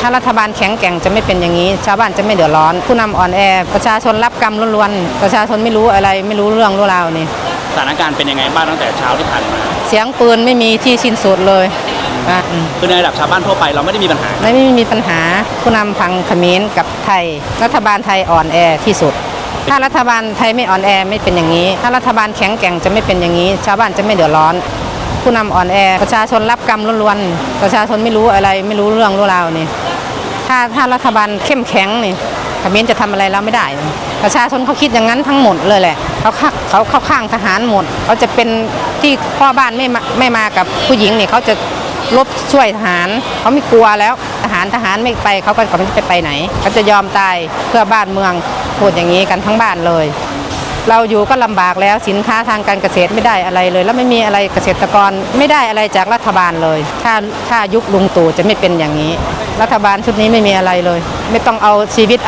ถ้ารัฐบาลแข็งแกร่งจะไม่เป็นอย่างนี้ ชาวบ้านจะไม่เดือดร้อน ผู้นำอ่อนแอ ประชาชนรับกรรมล้วนๆ ประชาชนไม่รู้อะไรไม่รู้เรื่องรู้ราวนี่สถานการณ์เป็นยังไงบ้างตั้งแต่เช้าที่ผ่านมา เสียงปืนไม่มีที่สิ้นสุดเลยอะอืมคือในระดับชาวบ้านทั่วไปเราไม่ได้มีปัญหา ไม่ไม่มีปัญหาผู้นำพังเขมรกับไทย รัฐบาลไทยอ่อนแอที่สุดถ้ารัฐบาลไทยไม่อ่อนแอไม่เป็นอย่างนี้ ถ้ารัฐบาลแข็งแกร่งจะไม่เป็นอย่างนี้ ชาวบ้านจะไม่เดือดร้อน ผู้นำอ่อนแอ ประชาชนรับกรรมล้วนๆ ประชาชนไม่รู้อะไรไม่รู้เรื่องรู้ราวนี่ ถ้าถ้ารัฐบาลเข้มแข็งนี่ขมรจะทำอะไรเราไม่ได้ ประชาชนเขาคิดอย่างนั้นทั้งหมดเลยแหละ เขาข้าเขาเข้าข้างทหารหมด เขาจะเป็นที่พ่อบ้านไม่มาไม่มากับผู้หญิงนี่เขาจะลบช่วยทหาร เขาไม่กลัวแล้วทหารทหารไม่ไปเขาก็ไม่จะไปไหนเขาจะยอมตายเพื่อบ้านเมืองพูดอย่างนี้กันทั้งบ้านเลย เราอยู่ก็ลำบากแล้วสินค้าทางการเกษตรไม่ได้อะไรเลย แล้วไม่มีอะไรเกษตรกรไม่ได้อะไรจากรัฐบาลเลย ถ้าถ้ายุคลุงตู่จะไม่เป็นอย่างนี้ รัฐบาลชุดนี้ไม่มีอะไรเลย ไม่ต้องเอาชีวิต